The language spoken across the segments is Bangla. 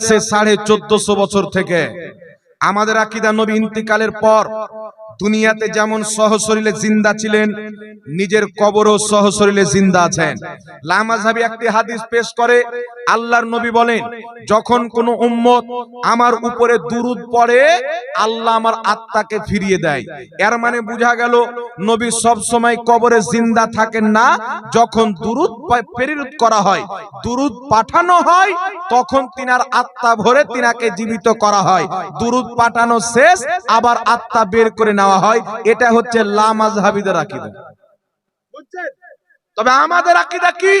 আসছে সাড়ে চোদ্দশো বছর থেকে। আমাদের আকিদা নবী ইন্তিকালের পর দুনিয়াতে যেমন সহশরীরে জিন্দা ছিলেন, নিজের কবরও সহশরীরে জিন্দা আছেন। লামাজহাবি একটি হাদিস পেশ করে, আল্লাহর নবী বলেন, যখন কোন উম্মত আমার উপরে দুরুদ পড়ে, আল্লাহ আমার আত্মাকে ফিরিয়ে দেয়। এর মানে বোঝা গেল, নবী সব সময় কবরে জিন্দা থাকেন না, যখন দুরুদ প্রেরিত করা হয়, দুরুদ পাঠানো হয়, তখন তিনার আত্মা ভরে তিনাকে জীবিত করা হয়। দুরুদ পাঠানো শেষ, আবার আত্মা বের করে নেওয়া হয় এটা হচ্ছে লামাজহাবিদের আকিদা। তবে আমাদের আকিদা কি?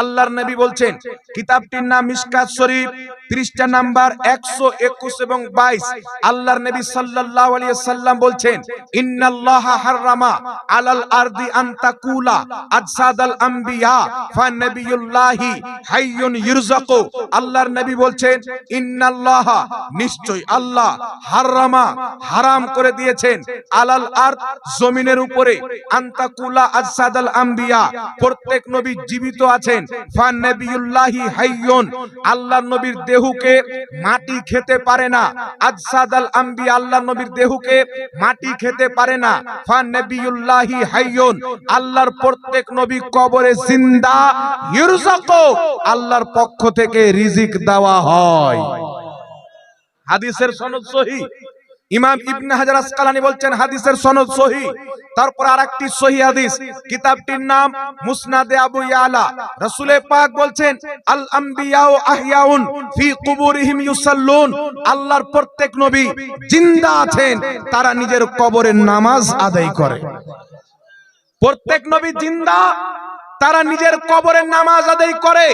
আল্লাহর নবী বলছেন, কিতাবটির নাম মিশকাত শরীফ, পৃষ্ঠা নাম্বার 121 এবং 22 আল্লাহর নবী আলাইহি সাল্লাম বলছেন, ইন্নাল্লাহা হাররামা আলাল আরদি আন তাকুলা আজসাদাল আম্বিয়া ফানাবিয়ুল্লাহি হাইয়ুন ইরযাকু আল্লাহর নবী বলছেন, ইন্নাল্লাহা নিশ্চয় আল্লাহ হাররামা হারাম করে দিয়েছেন। আলাল আরদ জমিনের উপরে আন্তাকুলা আজসাদাল আম্বিয়া প্রত্যেক নবী জীবিত আছেন আল্লাহর নবীর মাটি খেতে পারে না। নবীর মাটি খেতে পারে না। আল্লাহর প্রত্যেক নবী কবরে জিন্দা ইরযাকু আল্লাহর পক্ষ থেকে রিজিক দেওয়া হয়। হাদিসের সনদ সহি। ইমাম ইবনে হাজার আসকালানি বলছেন, হাদিসের সনদ সহি। তারপর আরেকটি সহি হাদিস, কিতাবটির নাম মুসনাদে আবু ইয়ালা। রাসূলে পাক বলছেন, আল আম্বিয়াউ আহইয়াউন ফি কুবুরিহিম ইউসাল্লুন। আল্লাহর প্রত্যেক নবী জিন্দা আছেন, তারা নিজের কবরে নামাজ আদায় করে। প্রত্যেক নবী জিন্দা তারা নিজের কবরের নামাজ আদায় করে।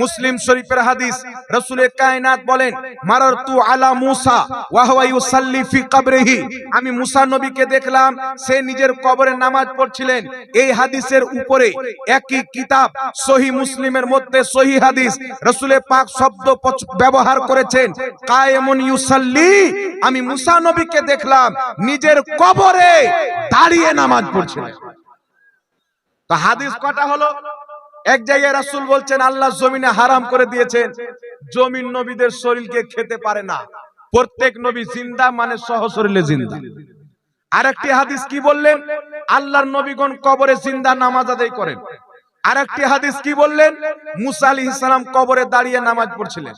মুসলিম শরীফের হাদিস রাসূলের কায়নাত বলেন মারারতু আলা মুসা, ওয়া হুয়া ইউসাল্লি ফি কবরিহি। আমি মুসা নবীকে দেখলাম, সে নিজের কবরে নামাজ পড়ছিলেন। এই হাদিসের উপরে একই কিতাব, সহি মুসলিমের মধ্যে সহি হাদিস। রাসূলের পাক শব্দ ব্যবহার করেছেন, কায়েমুন ইউসাল্লি। আমি মুসা নবীকে দেখলাম, নিজের কবরে দাঁড়িয়ে নামাজ পড়ছিলেন। তো হাদিস কটা হলো? এক জায়গায় রাসুল বলছেন, আল্লাহ জমিনে হারাম করে দিয়েছেন। জমিন নবীদের শরীরকে খেতে পারে না। প্রত্যেক নবী জিন্দা মানে সহশরীরে জিন্দা। আরেকটি হাদিস কি বললেন? আল্লাহর নবীগণ কবরে জিন্দা নামাজ আদায় করেন। আরেকটি হাদিস কি বললেন? মুসা আলাইহিস ইসলাম কবরে দাঁড়িয়ে নামাজ পড়ছিলেন।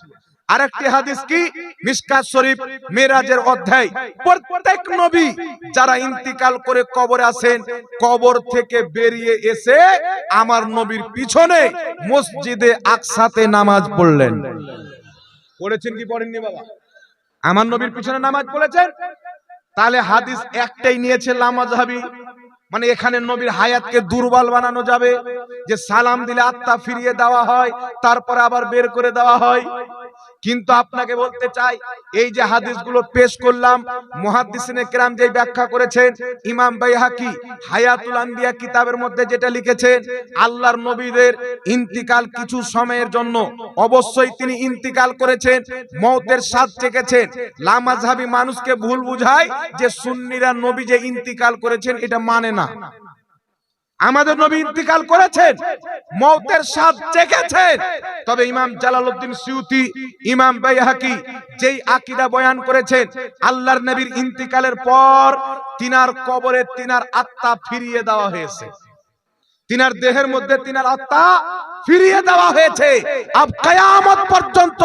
আরেকটি হাদিস কি? মিশকাত শরীফ মেরাজের অধ্যায়। প্রত্যেক নবী যারা ইন্তিকাল করে কবরে আছেন কবর থেকে বেরিয়ে এসে আমার নবীর পিছনে মসজিদে আকসাতে নামাজ পড়লেন। পড়েছেন কি পড়েননি বাবা? আমার নবীর পিছনে নামাজ পড়েছেন? তাহলে হাদিস একটাই নিয়েছে লামাজহাবি মানে এখানে নবীর হায়াতকে দুর্বল বানানো যাবে, যে সালাম দিলে আত্মা ফিরিয়ে দেওয়া হয়, তারপরে আবার বের করে দেওয়া হয়। কিন্তু আপনাকে বলতে চাই, এই যে হাদিসগুলো পেশ করলাম, মুহাদ্দিসিনে কেরাম যে ব্যাখ্যা করেছেন, ইমাম বাইহাকি হায়াতুল আম্বিয়া কিতাবের মধ্যে যেটা লিখেছেন, আল্লাহর নবীদের ইন্তিকাল কিছু সময়ের জন্য। অবশ্যই তিনি ইন্তিকাল করেছেন, মৌতের স্বাদ চেকেছেন লামাজহাবি মানুষকে ভুল বুঝায় যে সুন্নিরা নবী যে ইন্তিকাল করেছেন, এটা মানে না। আমাদের নবী ইন্তিকাল করেছেন মৌতের স্বাদ চেখেছেন তবে ইমাম জালালউদ্দিন সিউতি, ইমাম বাইহাকি যেই আকিদা বয়ান করেছেন, আল্লাহর নবীর ইন্তিকালের পর তিনার কবরে তিনার আত্মা ফিরিয়ে দেওয়া হয়েছে। তিনার দেহের মধ্যে তিনার আত্মা ফিরিয়ে দেওয়া হয়েছে। আব কায়ামত পর্যন্ত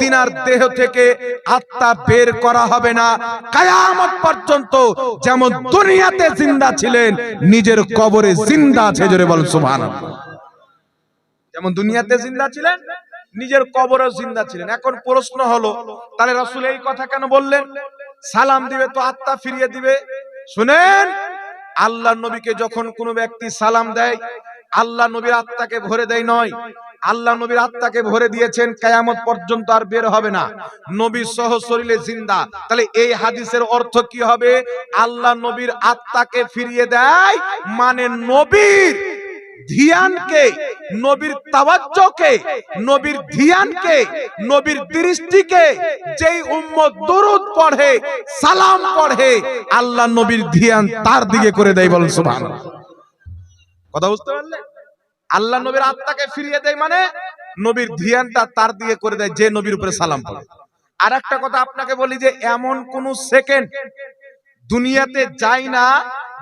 তিনার দেহ থেকে আত্মা বের করা হবে না। কায়ামত পর্যন্ত যেমন দুনিয়াতে জিন্দা ছিলেন, নিজের কবরে জিন্দা আছে, জোরে বল সুবহানাল্লাহ। যেমন দুনিয়াতে জিন্দা ছিলেন, নিজের কবরে জিন্দা ছিলেন। এখন প্রশ্ন হলো, তাহলে রাসূল এই কথা কেন বললেন? সালাম দিবে তো আত্মা ফিরিয়ে দিবে। শুনেন আল্লাহ নবীকে যখন কোনো ব্যক্তি সালাম দেয়, আল্লাহ নবীর আত্মাকে ভরে দেয় নয়। আল্লাহ নবীর আত্মাকে ভরে দিয়েছেন, কায়ামত পর্যন্ত আর বের হবে না। নবী সহ শরীরে জিন্দা। তাহলে এই হাদিসের অর্থ কি হবে? আল্লাহ নবীর আত্মাকে ফিরিয়ে দেয় মানে নবীর ধিয়ানকে, নবীর তাওয়াজ্জুকে, নবীর ধিয়ানকে, নবীর দৃষ্টিকে, যেই উম্মত দরুদ পড়ে, সালাম পড়ে, আল্লাহ নবীর ধিয়ান তার দিকে করে দেয় বলেন সুবহানাল্লাহ। কথা বুঝতে পারলে? আল্লাহ নবীর আত্মাকে ফিরিয়ে দেয় মানে নবীর ধ্যানটা তার দিয়ে করে দেয়, যে নবীর উপরে সালাম পড়ে। আর একটা কথা আপনাকে বলি যে, এমন কোন সেকেন্ড দুনিয়াতে যায় না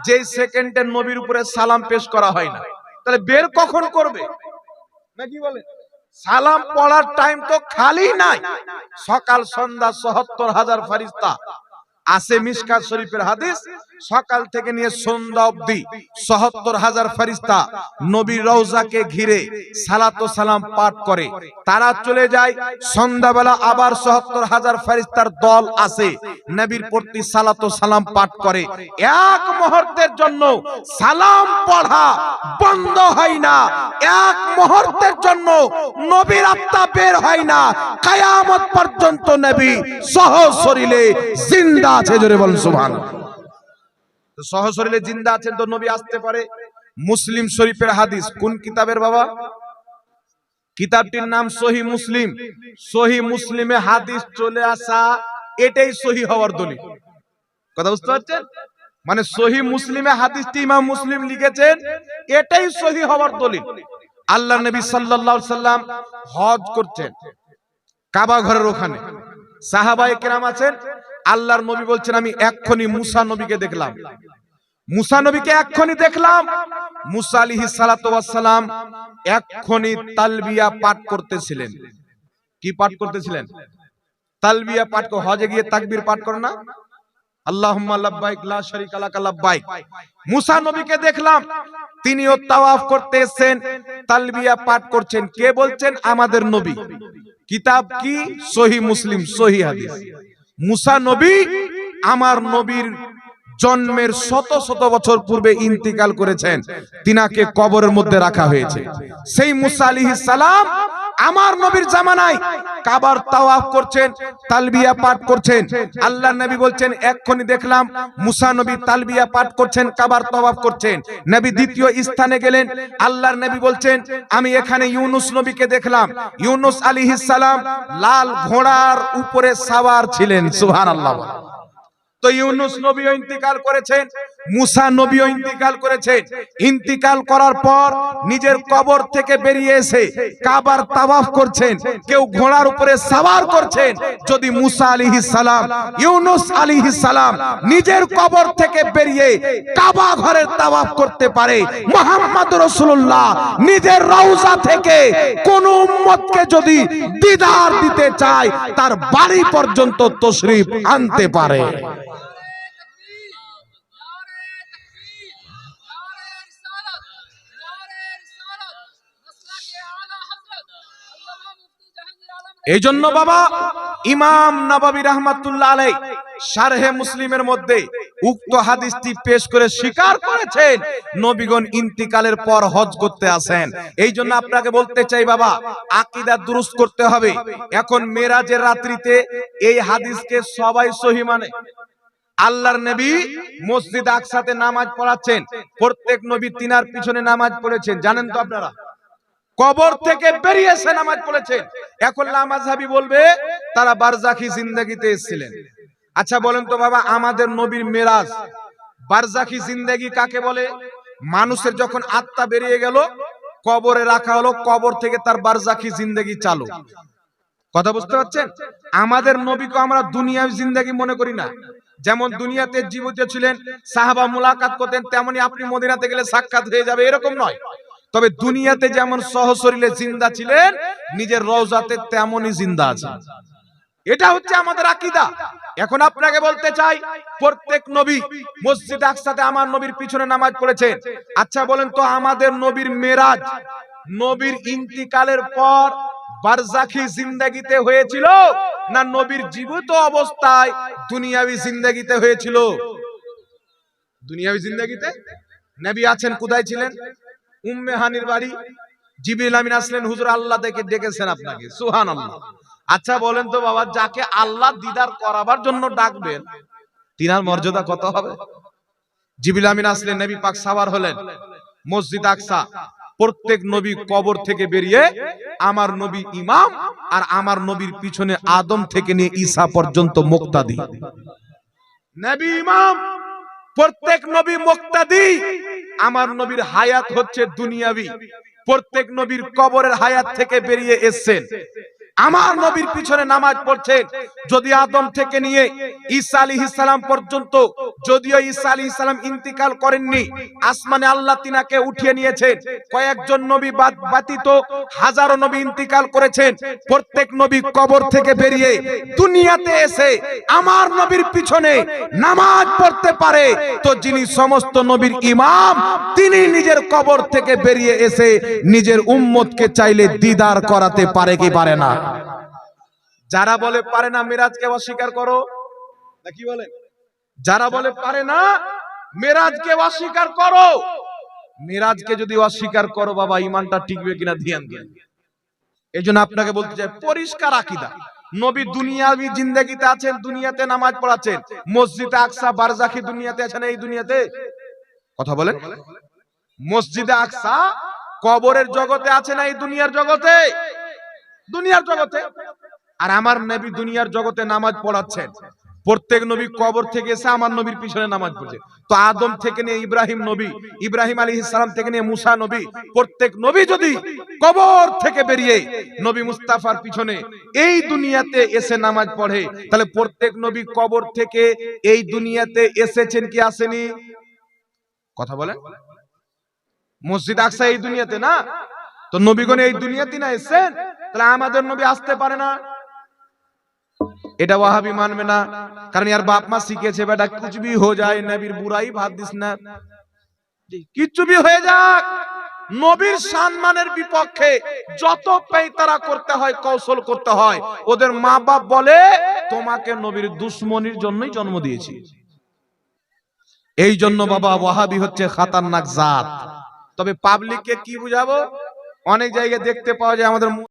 যে সেকেন্ডে নবীর উপরে সালাম পেশ করা হয় না। তাহলে বের কখন করবে? নাকি বলে। সালাম পড়ার টাইম তো খালি নাই। সকাল সন্ধ্যা সহত্তর হাজার ফারিস্তা আছে মিসকাত শরীফের হাদিস, সকাল থেকে নিয়ে সন্ধ্যা অবধি সহত্তর হাজার ফারিস্তা নবীর রওজাকে ঘিরে সালাত সালাম পাঠ করে। তারা চলে যায়, সন্ধ্যাবেলা আবার সহত্তর হাজার ফারিস্তার দল আসে, নবীর প্রতি সালাত সালাম পাঠ করে। এক মুহূর্তের জন্য সালাম পড়া বন্ধ হয় না। এক মুহূর্তের জন্য নবীর আত্মা বের হয় না। কায়ামত পর্যন্ত নবী সহ শরীরে জিন্দা আছে জোরে বলুন তো সহ শরীরে জিন্দা আছেন তো নবী আসতে পারে। মুসলিম শরীফের হাদিস, কোন কিতাবের বাবা? কিতাবটির নাম সহি মুসলিম। সহি মুসলিমে হাদিস চলে আসা, এটাই সহি হওয়ার দলিল। কথা বুঝতে পারছেন? মানে সহি মুসলিমে হাদিসটি ইমাম মুসলিম লিখেছেন, এটাই সহি হওয়ার দলিল। আল্লাহ নবী সাল্লাল্লাহু সাল্লাম হজ করছেন, কাবা ঘরের ওখানে। সাহাবায়ে কেরাম আছেন আল্লাহর নবী বলছেন, আমি এক্ষুনি মুসা নবীকে দেখলাম। মুসা নবীকে এক্ষুনি দেখলাম। মুসা আলাইহিস সালাতু ওয়াস সালাম এক্ষুনি তালবিয়া পাঠ করতেছিলেন। কি পাঠ করতেছিলেন? তালবিয়া পাঠ হজে গিয়ে তাকবির পাঠ করে না? নবীকে দেখলাম, তিনিও তাওয়াফ তালবিয়া পাঠ করছেন। কে বলছেন? আমাদের নবী। কিতাব কি? সহি মুসলিম, সহি হাদিস। মুসা নবী আমার নবীর জন্মের শত শত বছর পূর্বে ইন্তিকাল করেছেন। তিনাকে কবরের মধ্যে রাখা হয়েছে। সেই মুসা সালাম আমার নবীর জামানায় কাবার তাওয়াফ করছেন, তালবিয়া পাঠ করছেন। আল্লাহ নবী বলছেন, এক্ষুনি দেখলাম মুসা নবী তালবিয়া পাঠ করছেন, কাবার তাওয়াফ করছেন। নবী দ্বিতীয় স্থানে গেলেন। আল্লাহর নবী বলছেন, আমি এখানে ইউনুস নবীকে দেখলাম। ইউনুস আলাইহিস সালাম লাল ঘোড়ার উপরে সাওয়ার ছিলেন, সুবহানাল্লাহ। তো ইউনুস নবী ইন্তিকাল করেছেন। মুসা নবীও ইন্তিকাল করেছেন। ইন্তিকাল করার পর নিজের কবর থেকে বেরিয়ে এসে কাবার তাওয়াফ করছেন। কেউ ঘোড়ার উপরে সাওয়ার করছেন। যদি মুসা আলাইহিস সালাম, ইউনুস আলাইহিস সালাম নিজের কবর থেকে বেরিয়ে কাবা ঘরের তাওয়াফ করতে পারে, মুহাম্মদ রাসূলুল্লাহ নিজের রওজা থেকে কোন উম্মতকে যদি দিদার দিতে চায়, তার বাড়ি পর্যন্ত তশরিফ আনতে পারে। এই জন্য বাবা, ইমাম নবাবী রহমাতুল্লাহ আলাই শারহে মুসলিমের মধ্যে উক্ত হাদিসটি পেশ করে স্বীকার করেছেন, নবীগণ ইন্তিকালের পর হজ করতে আসেন। এই জন্য আপনাকে বলতে চাই বাবা, আকিদা দুরুস্ত করতে হবে। এখন মেরাজের রাত্রিতে এই হাদিসকে সবাই সহি মানে। আল্লাহর নবী মসজিদ আকসাতে নামাজ পড়াচ্ছেন। প্রত্যেক নবী তিনার পিছনে নামাজ পড়েছেন। জানেন তো আপনারা? কবর থেকে বেরিয়ে এসে নামাজ পড়েছেন এখন লামাজহাবি বলবে তারা বারজাখি জিন্দেগিতে এসেছিলেন। আচ্ছা বলেন তো বাবা আমাদের নবীর মেরাজ। বারজাখি জিন্দেগি কাকে বলে? মানুষের যখন আত্মা বেরিয়ে গেল কবরে রাখা হলো কবর থেকে তার বারজাখি জিন্দেগি চালু। কথা বুঝতে পারছেন? আমাদের নবীকে আমরা দুনিয়ার জিন্দেগি মনে করি না। যেমন দুনিয়াতে জীবিত ছিলেন সাহাবা মুলাকাত করতেন তেমনি আপনি মদিনাতে গেলে সাক্ষাৎ হয়ে যাবে এরকম নয়। তবে দুনিয়াতে যেমন সহশরীরে জিন্দা ছিলেন, নিজের রওজাতে তেমনই জিন্দা আছে এটা হচ্ছে আমাদের আকীদা। এখন আপনাকে বলতে চাই, প্রত্যেক নবী মসজিদ আকসাতে আমার নবীর পিছনে নামাজ পড়েছেন। আচ্ছা বলেন তো আমাদের নবীর মেরাজ নবীর ইন্তিকালের পর বারজাখি জিন্দেগিতে হয়েছিল না নবীর জীবিত অবস্থায় দুনিয়াবি জিন্দেগিতে হয়েছিল? দুনিয়াবি জিন্দেগিতে? নবী আছেন, কোথায় ছিলেন? উম্মে হানির বাড়ি। জিবরিল আমিন আসলেন, হুজুর, আল্লাহ থেকে ডেকেছেন আপনাকে। সুবহানাল্লাহ। আচ্ছা বলেন তো বাবা, যাকে আল্লাহ দিদার করাবার জন্য ডাকবেন, তিনার মর্যাদা কত হবে? জিবরিল আমিন আসলেন, নবী পাক সাবার হলেন, মসজিদ আকসা। প্রত্যেক নবী কবর থেকে বেরিয়ে আমার নবী ইমাম আর আমার নবীর পিছনে আদম থেকে নিয়ে ঈসা পর্যন্ত মুক্তাদি। নবী ইমাম, প্রত্যেক নবী মুক্তাদি। আমার নবীর হায়াত হচ্ছে দুনিয়াবি। প্রত্যেক নবীর কবরের হায়াত থেকে বেরিয়ে এসছেন। আমার নবীর পিছনে নামাজ পড়ছেন। যদি আদম থেকে নিয়ে ঈসা আলী ইসলাম পর্যন্ত, যদিও ঈসা আলী ইসলাম ইন্তিকাল করেননি, আসমানে আল্লাহ তিনাকে উঠিয়ে নিয়েছেন। কয়েকজন নবী ব্যতীত হাজারো নবী ইন্তিকাল করেছেন। প্রত্যেক নবী কবর থেকে বেরিয়ে দুনিয়াতে এসে আমার নবীর পিছনে নামাজ পড়তে পারে। তো যিনি সমস্ত নবীর ইমাম, তিনি নিজের কবর থেকে বেরিয়ে এসে নিজের উম্মতকে চাইলে দিদার করাতে পারে কি পারে না? যারা বলে পারে না মিরাজকে অস্বীকার করো। কি বলেন? যারা বলে পারে না মেরাজকে অস্বীকার করো। মেরাজকে যদি অস্বীকার করো, বাবা, ইমানটা টিকবে কিনা ধ্যান দিন। এই জন্য আপনাকে বলতে চাই, পরিষ্কার আকিদা। নবী দুনিয়াবি জিন্দেগিতে আছেন, দুনিয়াতে নামাজ পড়াচ্ছেন। মসজিদে আকসা, বারজাখি দুনিয়াতে আছেন, এই দুনিয়াতে? কথা বলেন। মসজিদে আকসা, কবরের জগতে আছে না এই দুনিয়ার জগতে? দুনিয়ার জগতে। আর আমার নবী দুনিয়ার জগতে নামাজ পড়াচ্ছেন। প্রত্যেক নবী কবর থেকে এসে আমার নবীর পিছনে নামাজ পড়ছে। তো আদম থেকে নিয়ে ইব্রাহিম নবী, ইব্রাহিম আলী ইসলাম থেকে নিয়ে মুসা নবী, প্রত্যেক নবী যদি কবর থেকে বেরিয়ে নবী মুস্তাফার পিছনে এই দুনিয়াতে এসে নামাজ পড়ে, তাহলে প্রত্যেক নবী কবর থেকে এই দুনিয়াতে এসেছেন কি আসেনি? কথা বলেন। মসজিদ আকসা এই দুনিয়াতে না? তো নবীগণ এই দুনিয়াতে না এসেছেন? তাহলে আমাদের নবী আসতে পারে না। এটা ওয়াহাবি মানবে না। কারণ ইয়ার বাপ মা শিখেছে, বেটা, কিছু ভি হো যায়, নবীর বুড়াই ভাত দিস না। কিচ্ছু ভি হয়ে যাক। নবীর সম্মানের বিপক্ষে যত পেইতারা করতে হয়, কৌশল করতে হয়, ওদের মা বাপ বলে, তোমাকে নবীর দুশ্মনির জন্যই জন্ম দিয়েছি। এই জন্য বাবা ওয়াহাবি হচ্ছে খাতারনাক জাত। তবে পাবলিককে কি বুঝাবো? অনেক জায়গায় দেখতে পাওয়া যায় আমাদের